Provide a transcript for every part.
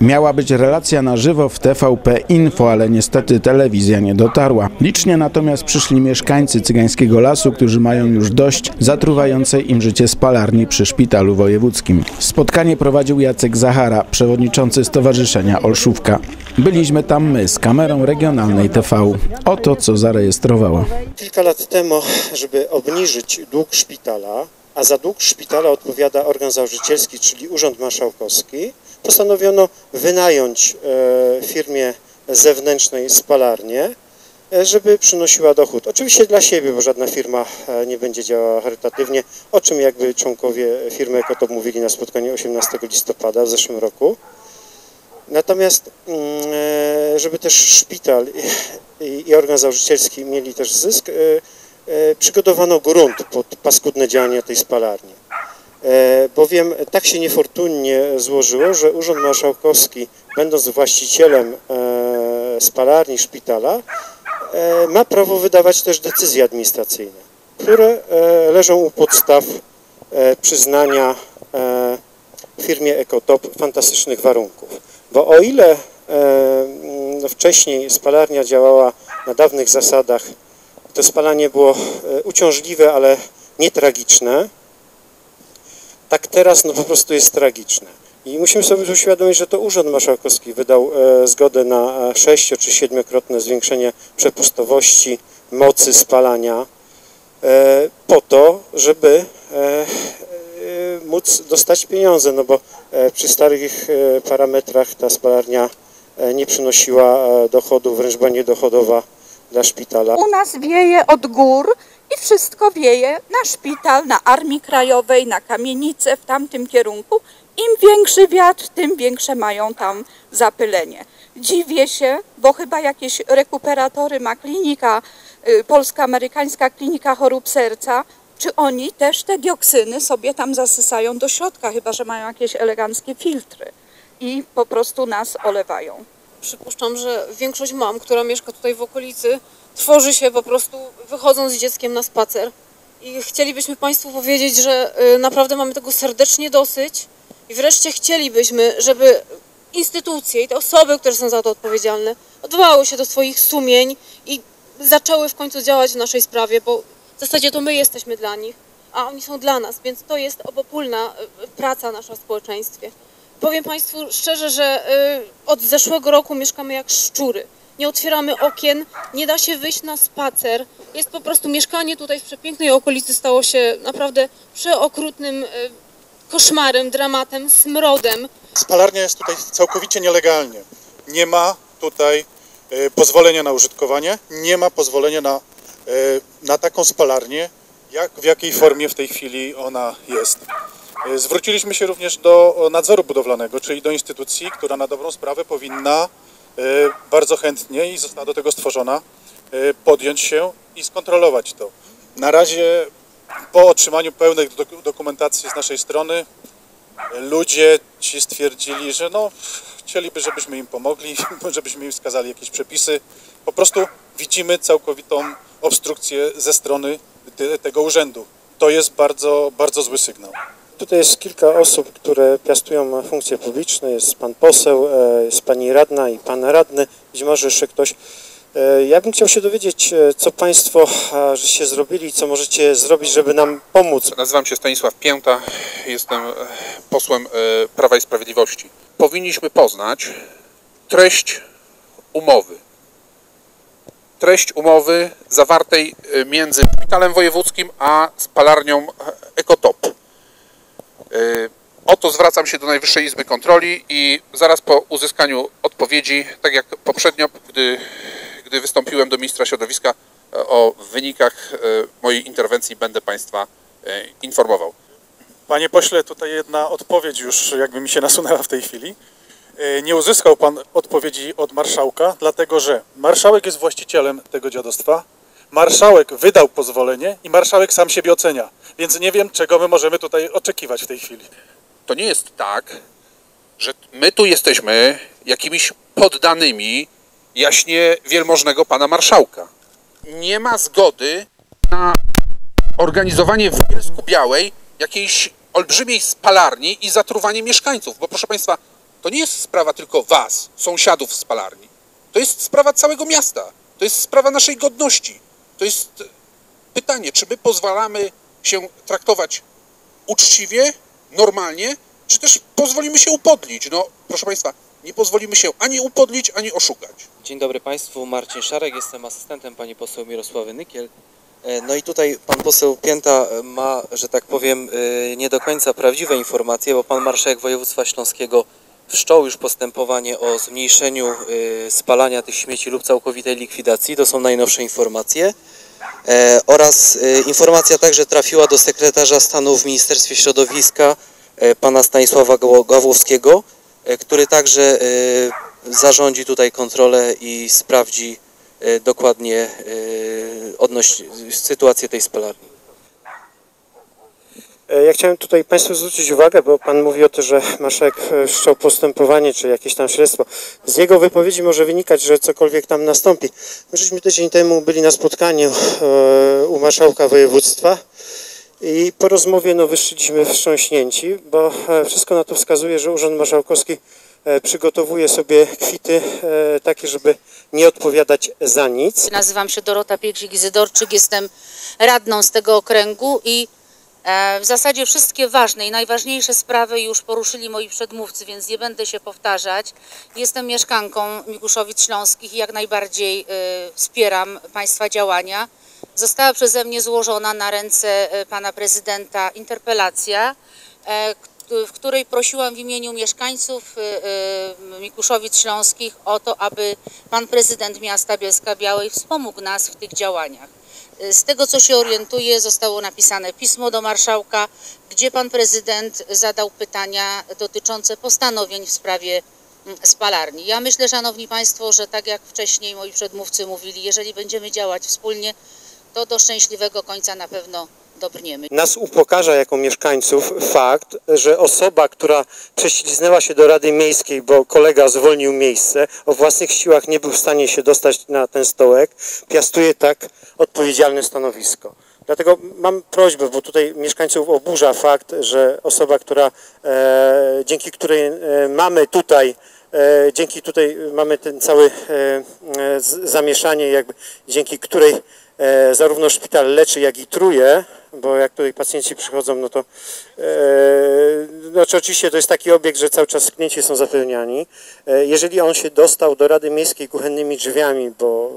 Miała być relacja na żywo w TVP Info, ale niestety telewizja nie dotarła. Licznie natomiast przyszli mieszkańcy Cygańskiego Lasu, którzy mają już dość zatruwającej im życie spalarni przy szpitalu wojewódzkim. Spotkanie prowadził Jacek Zachara, przewodniczący Stowarzyszenia Olszówka. Byliśmy tam my z kamerą regionalnej TV. Oto co zarejestrowała. Kilka lat temu, żeby obniżyć dług szpitala, a za dług szpitala odpowiada organ założycielski, czyli Urząd Marszałkowski, postanowiono wynająć e, firmie zewnętrznej spalarnię, e, żeby przynosiła dochód. Oczywiście dla siebie, bo żadna firma e, nie będzie działała charytatywnie, o czym jakby członkowie firmy Ekotop mówili na spotkaniu 18 listopada w zeszłym roku. Natomiast, mm, żeby też szpital i, organ założycielski mieli też zysk, przygotowano grunt pod paskudne działania tej spalarni. E, Bowiem tak się niefortunnie złożyło, że Urząd Marszałkowski, będąc właścicielem e, spalarni szpitala, e, ma prawo wydawać też decyzje administracyjne, które leżą u podstaw przyznania firmie Ekotop fantastycznych warunków. Bo o ile wcześniej spalarnia działała na dawnych zasadach, to spalanie było uciążliwe, ale nie tragiczne, tak teraz no po prostu jest tragiczne. I musimy sobie uświadomić, że to Urząd Marszałkowski wydał e, zgodę na e, sześcio czy siedmiokrotne zwiększenie przepustowości mocy spalania e, po to, żeby móc dostać pieniądze, no bo przy starych parametrach ta spalarnia nie przynosiła dochodu, wręcz była niedochodowa dla szpitala. U nas wieje od gór i wszystko wieje na szpital, na Armii Krajowej, na kamienicę w tamtym kierunku. Im większy wiatr, tym większe mają tam zapylenie. Dziwię się, bo chyba jakieś rekuperatory ma klinika, y, polsko-amerykańska klinika chorób serca. Czy oni też te dioksyny sobie tam zasysają do środka, chyba że mają jakieś eleganckie filtry i po prostu nas olewają. Przypuszczam, że większość mam, która mieszka tutaj w okolicy, tworzy się po prostu wychodząc z dzieckiem na spacer. I chcielibyśmy Państwu powiedzieć, że y, naprawdę mamy tego serdecznie dosyć i wreszcie chcielibyśmy, żeby instytucje i te osoby, które są za to odpowiedzialne, odwołały się do swoich sumień i zaczęły w końcu działać w naszej sprawie, bo w zasadzie to my jesteśmy dla nich, a oni są dla nas, więc to jest obopólna y, praca nasza w społeczeństwie. Powiem Państwu szczerze, że y, od zeszłego roku mieszkamy jak szczury. Nie otwieramy okien, nie da się wyjść na spacer. Jest po prostu mieszkanie tutaj w przepięknej okolicy stało się naprawdę przeokrutnym y, koszmarem, dramatem, smrodem. Spalarnia jest tutaj całkowicie nielegalnie. Nie ma tutaj e, pozwolenia na użytkowanie, nie ma pozwolenia na, e, na taką spalarnię, jak, w jakiej formie w tej chwili ona jest. E, Zwróciliśmy się również do nadzoru budowlanego, czyli do instytucji, która na dobrą sprawę powinna e, bardzo chętnie i została do tego stworzona, e, podjąć się i skontrolować to. Na razie po otrzymaniu pełnej dok- dokumentacji z naszej strony ludzie ci stwierdzili, że no, chcieliby, żebyśmy im pomogli, żebyśmy im wskazali jakieś przepisy. Po prostu widzimy całkowitą obstrukcję ze strony te- tego urzędu. To jest bardzo, bardzo zły sygnał. Tutaj jest kilka osób, które piastują funkcje publiczne. Jest pan poseł, e, jest pani radna i pan radny. Być może jeszcze ktoś. E, Ja bym chciał się dowiedzieć, e, co państwo żeście zrobili, co możecie zrobić, żeby nam pomóc. Nazywam się Stanisław Pięta, jestem posłem Prawa i Sprawiedliwości. Powinniśmy poznać treść umowy. Treść umowy zawartej między Szpitalem Wojewódzkim a spalarnią e, Ekotop. E, O to zwracam się do Najwyższej Izby Kontroli i zaraz po uzyskaniu odpowiedzi, tak jak poprzednio, gdy, gdy wystąpiłem do ministra środowiska e, o wynikach e, mojej interwencji, będę Państwa informował. Panie pośle, tutaj jedna odpowiedź już jakby mi się nasunęła w tej chwili. Nie uzyskał pan odpowiedzi od marszałka, dlatego że marszałek jest właścicielem tego dziadostwa, marszałek wydał pozwolenie i marszałek sam siebie ocenia. Więc nie wiem, czego my możemy tutaj oczekiwać w tej chwili. To nie jest tak, że my tu jesteśmy jakimiś poddanymi jaśnie wielmożnego pana marszałka. Nie ma zgody na organizowanie w Bielsku Białej jakiejś olbrzymiej spalarni i zatruwanie mieszkańców, bo proszę państwa, to nie jest sprawa tylko was, sąsiadów spalarni. To jest sprawa całego miasta. To jest sprawa naszej godności. To jest pytanie, czy my pozwalamy się traktować uczciwie, normalnie, czy też pozwolimy się upodlić. No, proszę Państwa, nie pozwolimy się ani upodlić, ani oszukać. Dzień dobry Państwu, Marcin Szarek, jestem asystentem pani poseł Mirosławy Nykiel. E, No i tutaj pan poseł Pięta e, ma, że tak powiem, e, nie do końca prawdziwe informacje, bo pan marszałek województwa śląskiego wszczął już postępowanie o zmniejszeniu spalania tych śmieci lub całkowitej likwidacji. To są najnowsze informacje. E, Oraz e, informacja także trafiła do sekretarza stanu w Ministerstwie Środowiska, e, pana Stanisława Gawłowskiego, który także zarządzi tutaj kontrolę i sprawdzi dokładnie odnośnie sytuację tej spalarni. E, Ja chciałem tutaj Państwu zwrócić uwagę, bo Pan mówi o tym, że marszałek e, wszczął postępowanie, czy jakieś tam śledztwo. Z jego wypowiedzi może wynikać, że cokolwiek tam nastąpi. My żeśmy tydzień temu byli na spotkaniu e, u marszałka województwa i po rozmowie no, wyszliśmy wstrząśnięci, bo wszystko na to wskazuje, że Urząd Marszałkowski przygotowuje sobie kwity takie, żeby nie odpowiadać za nic. Nazywam się Dorota Piekrzyk-Izydorczyk, jestem radną z tego okręgu i w zasadzie wszystkie ważne i najważniejsze sprawy już poruszyli moi przedmówcy, więc nie będę się powtarzać. Jestem mieszkanką Mikuszowic Śląskich i jak najbardziej e, wspieram Państwa działania. Została przeze mnie złożona na ręce e, Pana Prezydenta interpelacja, e, w której prosiłam w imieniu mieszkańców e, e, Mikuszowic Śląskich o to, aby Pan Prezydent miasta Bielska Białej wspomógł nas w tych działaniach. Z tego co się orientuję zostało napisane pismo do marszałka, gdzie Pan Prezydent zadał pytania dotyczące postanowień w sprawie mm, spalarni. Ja myślę, Szanowni Państwo, że tak jak wcześniej moi przedmówcy mówili, jeżeli będziemy działać wspólnie, to do szczęśliwego końca na pewno dobrniemy. Nas upokarza jako mieszkańców fakt, że osoba, która prześliznęła się do Rady Miejskiej, bo kolega zwolnił miejsce, o własnych siłach nie był w stanie się dostać na ten stołek, piastuje tak odpowiedzialne stanowisko. Dlatego mam prośbę, bo tutaj mieszkańców oburza fakt, że osoba, która, e, dzięki której e, mamy tutaj E, dzięki tutaj mamy ten cały e, e, zamieszanie, jakby, dzięki której zarówno szpital leczy, jak i truje, bo jak tutaj pacjenci przychodzą, no to e, znaczy oczywiście to jest taki obiekt, że cały czas sknięci są zapełniani. E, jeżeli on się dostał do Rady Miejskiej kuchennymi drzwiami, bo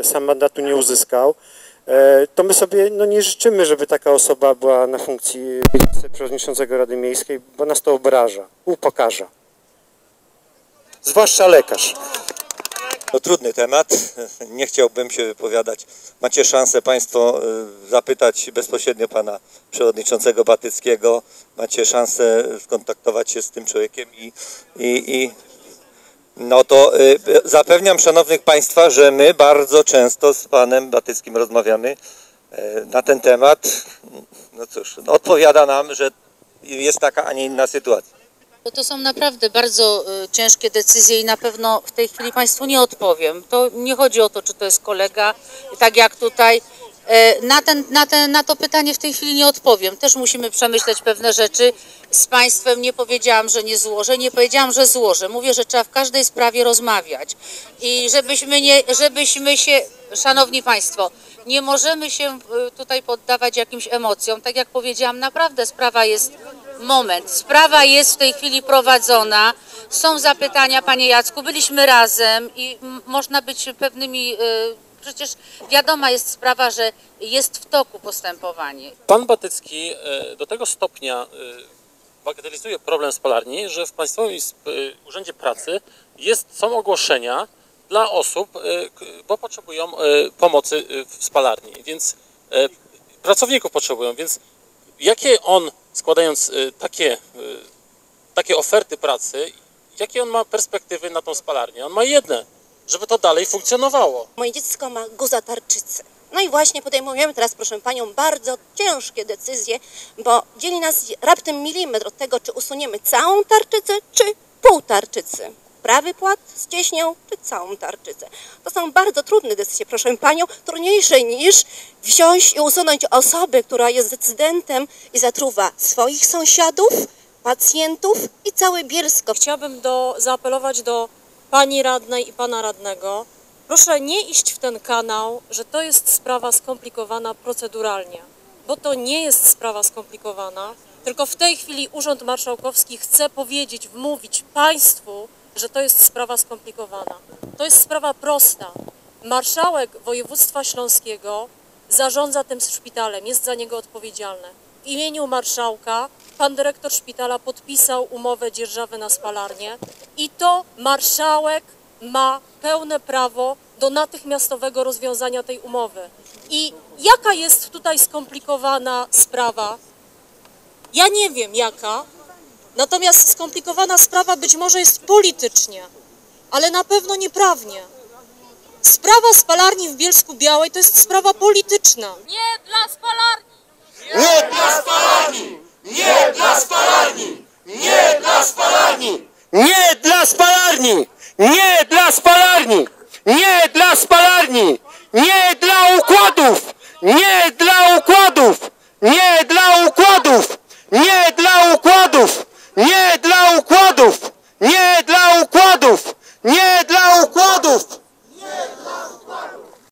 e, sam mandatu nie uzyskał, e, to my sobie no, nie życzymy, żeby taka osoba była na funkcji przewodniczącego Rady Miejskiej, bo nas to obraża, upokarza zwłaszcza lekarz. To trudny temat, nie chciałbym się wypowiadać. Macie szansę Państwo y, zapytać bezpośrednio Pana Przewodniczącego Batyckiego, macie szansę skontaktować się z tym człowiekiem i, i, i no to y, zapewniam Szanownych Państwa, że my bardzo często z Panem Batyckim rozmawiamy y, na ten temat. No cóż, no odpowiada nam, że jest taka, a nie inna sytuacja. To, to są naprawdę bardzo y, ciężkie decyzje i na pewno w tej chwili Państwu nie odpowiem. To nie chodzi o to, czy to jest kolega, tak jak tutaj. E, Na, ten, na, ten, na to pytanie w tej chwili nie odpowiem. Też musimy przemyśleć pewne rzeczy. Z Państwem nie powiedziałam, że nie złożę, nie powiedziałam, że złożę. Mówię, że trzeba w każdej sprawie rozmawiać. I żebyśmy, nie, żebyśmy się, Szanowni Państwo, nie możemy się y, tutaj poddawać jakimś emocjom. Tak jak powiedziałam, naprawdę sprawa jest moment. Sprawa jest w tej chwili prowadzona. Są zapytania, panie Jacku, byliśmy razem i można być pewnymi. y, Przecież wiadoma jest sprawa, że jest w toku postępowanie. Pan Batycki e, do tego stopnia e, bagatelizuje problem spalarni, że w Państwowym Urzędzie Pracy jest, są ogłoszenia dla osób, bo potrzebują pomocy w spalarni, więc pracowników potrzebują, więc jakie on, składając e, takie, e, takie oferty pracy, jakie on ma perspektywy na tą spalarnię? On ma jedne, żeby to dalej funkcjonowało. Moje dziecko ma guza tarczycy. No i właśnie podejmujemy teraz, proszę Panią, bardzo ciężkie decyzje, bo dzieli nas raptem milimetr od tego, czy usuniemy całą tarczycę, czy pół tarczycy. Prawy płat z cieśnią, czy całą tarczycę. To są bardzo trudne decyzje, proszę Panią, trudniejsze niż wziąć i usunąć osobę, która jest decydentem i zatruwa swoich sąsiadów, pacjentów i cały Bielsko. Chciałabym do, zaapelować do pani radnej i pana radnego. Proszę nie iść w ten kanał, że to jest sprawa skomplikowana proceduralnie, bo to nie jest sprawa skomplikowana, tylko w tej chwili Urząd Marszałkowski chce powiedzieć, wmówić państwu, że to jest sprawa skomplikowana. To jest sprawa prosta. Marszałek województwa śląskiego zarządza tym szpitalem, jest za niego odpowiedzialny. W imieniu marszałka pan dyrektor szpitala podpisał umowę dzierżawy na spalarnię i to marszałek ma pełne prawo do natychmiastowego rozwiązania tej umowy. I jaka jest tutaj skomplikowana sprawa? Ja nie wiem jaka, Natomiast skomplikowana sprawa być może jest politycznie, ale na pewno nieprawnie. Sprawa spalarni w Bielsku Białej to jest sprawa polityczna. Nie dla spalarni! Nie dla spalarni! Nie dla spalarni! Nie dla spalarni! Nie dla spalarni! Nie dla spalarni! Nie dla spalarni! Nie dla układów! Nie dla układów! Nie dla układów! Nie dla układów! Nie dla układów! Nie dla układów! Nie dla układów!